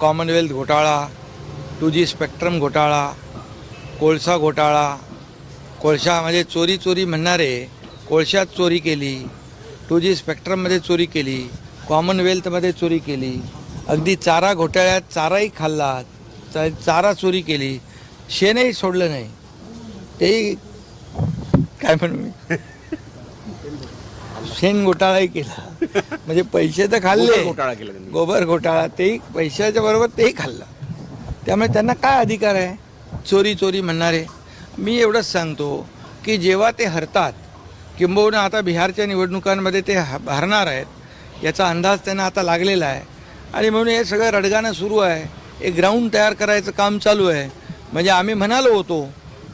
Commonwealth घोटाळा to G spectrum घोटाळा कोळसा घोटाळा कोळशामध्ये म्हणजे चोरी चोरी म्हणणारे कोळशात चोरी केली टू जी स्पेक्ट्रममध्ये चोरी केली कॉमनवेल्थमध्ये चोरी केली अगदी चारा घोटाळ्यात चाराही खाल्ला चा- चारा चोरी केली शेणही सोडलं नाही. तेही काय म्हणू शेण घोटाळाही केला. म्हणजे पैसे तर खाल्ले. घोटाळा केला त्यांनी. गोबर घोटाळा. तेही पैशाच्या बरोबर तेही खाल्लं. त्यामुळे त्यांना काय अधिकार आहे? चोरी चोरी म्हणणारे. मी एवढंच सांगतो की जेव्हा ते हरतात किंबहुना आता बिहारच्या निवडणुकांमध्ये ते ह- हरणार आहेत याचा अंदाज त्यांना आता लागलेला आहे. आणि म्हणून हे सगळं रडगाणं सुरू आहे. एक ग्राउंड तयार करायचं काम चालू आहे. म्हणजे आम्ही म्हणालो होतो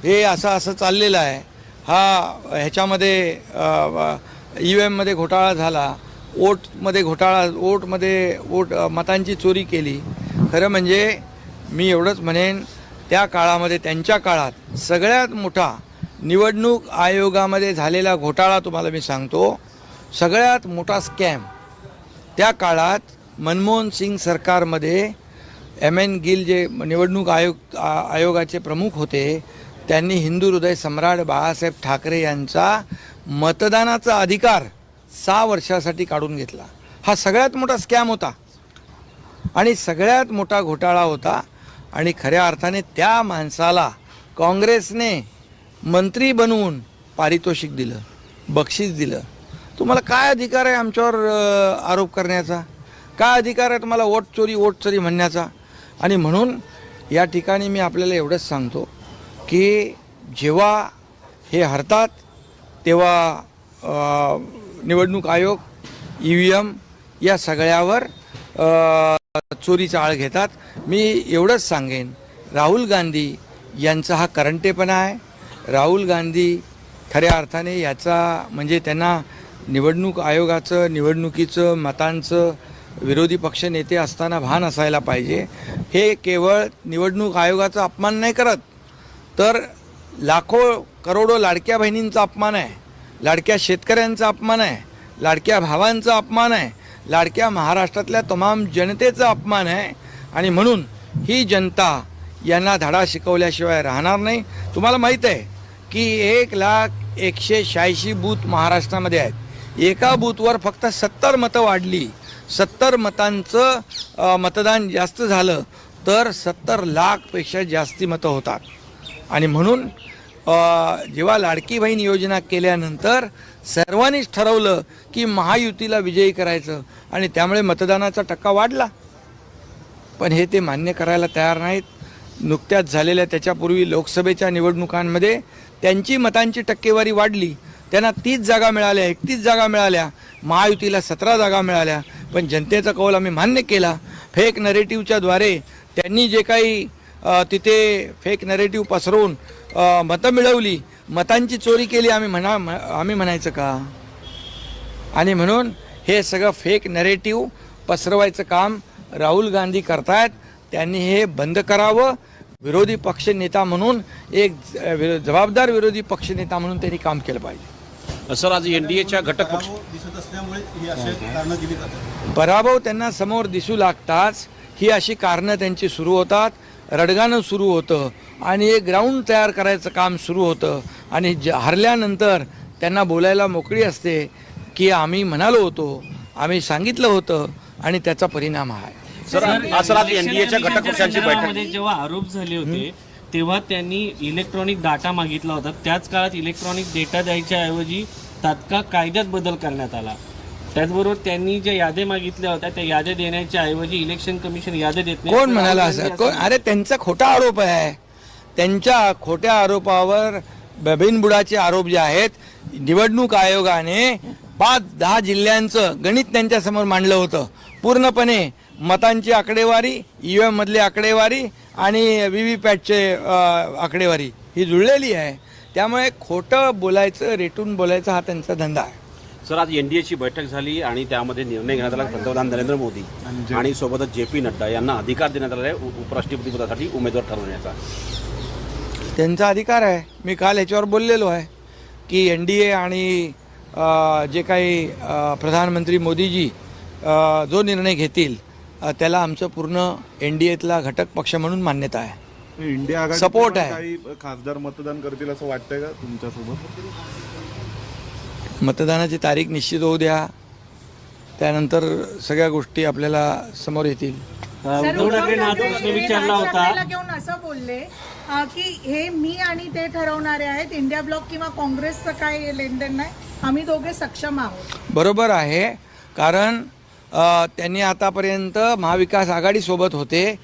हे असं असं चाललेलं आहे. हा ह्याच्यामध्ये ई व्ही एममध्ये घोटाळा झाला. वोटमध्ये घोटाळा वोटमध्ये वोट मतांची चोरी केली. खरं म्हणजे मी एवढंच म्हणेन त्या काळामध्ये त्यांच्या काळात सगळ्यात मोठा निवडणूक आयोगामध्ये झालेला घोटाळा तुम्हाला मी सांगतो सगळ्यात मोठा स्कॅम त्या काळात मनमोहन सिंग सरकारमध्ये एम एन गिल जे निवडणूक आयोग आ- आयोगाचे प्रमुख होते त्यांनी हिंदू हृदय सम्राट बाळासाहेब ठाकरे यांचा मतदानाचा अधिकार सहा वर्षासाठी काढून घेतला. हा सगळ्यात मोठा स्कॅम होता. आणि सगळ्यात मोठा घोटाळा होता आणि खऱ्या अर्थाने त्या माणसाला काँग्रेसने मंत्री बनवून पारितोषिक दिलं बक्षीस दिलं. तुम्हाला काय अधिकार आहे आमच्यावर आरोप करण्याचा? काय अधिकार आहे तुम्हाला वोट चोरी वोट चोरी म्हणण्याचा? आणि म्हणून या ठिकाणी मी आपल्याला एवढंच सांगतो की जेव्हा हे हरतात तेव्हा निवडणूक आयोग ई व्ही एम या सगळ्यावर चोरीचा आळ घेतात. मी एवढंच सांगेन राहुल गांधी यांचा हा करंटेपणा आहे. राहुल गांधी खऱ्या अर्थाने याचा म्हणजे त्यांना निवडणूक आयोगाचं निवडणुकीचं मतांचं विरोधी पक्ष नेते असताना भान असायला पाहिजे. हे केवळ निवडणूक आयोगाचा अपमान नाही करत तर लाखो करोडो लाडक्या बहिणींचा अपमान आहे. लाडक्या शेतकऱ्यांचा अपमान आहे लाडक्या भावांचा अपमान आहे लाडक्या महाराष्ट्रातल्या तमाम जनतेचा अपमान आहे. आणि म्हणून ही जनता यांना धडा शिकवल्याशिवाय राहणार नाही. तुम्हाला माहीत आहे की एक लाख एकशे शहाऐंशी बूथ महाराष्ट्रामध्ये आहेत. एका बूथवर फक्त सत्तर मतं वाढली. सत्तर मतांचं मतदान जास्त झालं तर सत्तर लाखपेक्षा जास्ती मतं होतात. आणि म्हणून जेव्हा लाडकी बहीण योजना केल्यानंतर सर्वांनीच ठरवलं की महायुतीला विजयी करायचं आणि त्यामुळे मतदानाचा टक्का वाढला. पण हे ते मान्य करायला तयार नाहीत. नुकत्याच झालेल्या त्याच्यापूर्वी लोकसभेच्या निवडणुकांमध्ये त्यांची मतांची टक्केवारी वाढली. त्यांना तीस जागा मिळाल्या एकतीस जागा मिळाल्या. महायुतीला सतरा जागा मिळाल्या. पण जनतेचा कौल आम्ही मान्य केला. फेक नरेटिव्हच्या द्वारे त्यांनी जे काही तिथे फेक नरेटिव्ह पसरवून मतं मिळवली. मतांची चोरी केली आम्ही म्हणा म्ह- आम्ही म्हणायचं का? आणि म्हणून हे सगळं फेक नरेटिव्ह पसरवायचं काम राहुल गांधी करतायत. त्यांनी हे बंद करावं. विरोधी पक्षनेता म्हणून एक ज- विरो- जबाबदार विरोधी पक्षनेता म्हणून त्यांनी काम केलं पाहिजे. सर आज एनडीएच्या घटक पक्ष पराभव दिसत असल्यामुळे ही पराभव त्यांना समोर दिसू लागताच ही अशी कारणं त्यांची सुरू होतात. रडगाणं सुरू होतं आणि एक ग्राउंड तयार करायचं काम सुरू होतं. आणि ज हरल्यानंतर त्यांना बोलायला मोकळी असते की आम्ही म्हणालो होतो आम्ही सांगितलं होतं आणि त्याचा परिणाम हा आहे. सर आज एनडीएच्या बैठक. जेव्हा आरोप झाले होते तेव्हा त्यांनी इलेक्ट्रॉनिक डाटा मागितला होता. त्याच काळात इलेक्ट्रॉनिक डेटा द्यायच्या ऐवजी तात्काळ कायद्यात बदल करण्यात आला. त्याचबरोबर त्यांनी ज्या याद्या मागितल्या होत्या त्या याद्या देण्याच्या ऐवजी इलेक्शन कमिशन याद्या देत नाही. कोण म्हणाला असं? कोण? अरे त्यांचा खोटा आरोप आहे. त्यांच्या खोट्या आरोपावर बिनबुडाचे आरोप जे आहेत निवडणूक आयोगाने पाच दहा जिल्ह्यांचं गणित त्यांच्यासमोर मांडलं होतं. पूर्णपणे मतांची आकडेवारी ई व्ही मधली आकडेवारी आणि व्ही व्ही पॅटचे आकडेवारी ही जुळलेली आहे. त्यामुळे खोटं बोलायचं रेटून बोलायचं हा त्यांचा धंदा आहे. सर आज एनडीएची बैठक झाली आणि त्यामध्ये निर्णय घेण्यात आला पंतप्रधान नरेंद्र मोदी आणि सोबतच जे पी नड्डा यांना अधिकार देण्यात आला आहे उपराष्ट्रपती पदासाठी उमेदवार ठरवण्याचा त्यांचा अधिकार आहे. मी काल ह्याच्यावर बोललेलो आहे की एन डी ए आणि जे काही प्रधानमंत्री मोदीजी जो निर्णय घेतील त्याला आमचं पूर्ण एन डी एतला घटक पक्ष म्हणून मान्यता आहे. इंडिया Support आहे. काही खासदार मतदान करतील असं वाटतंय का तुमच्यासोबत? मतदानाची तारीख निश्चित होऊ द्या. त्यानंतर सगळ्या गोष्टी आपल्याला समोर येतील. उद्धव सर, उद्धव ठाकरेंनी हा ठाकरे प्रश्न विचारला राज होता. ठाकरेला घेऊन असं बोलले अं, की हे मी आणि ते ठरवणारे आहेत इंडिया ब्लॉक किंवा काँग्रेसचं काय लेनदेन नाही आम्ही दोघे सक्षम आहोत. बरोबर आहे. कारण अ, त्यांनी आतापर्यंत महाविकास आघाडीसोबत होते.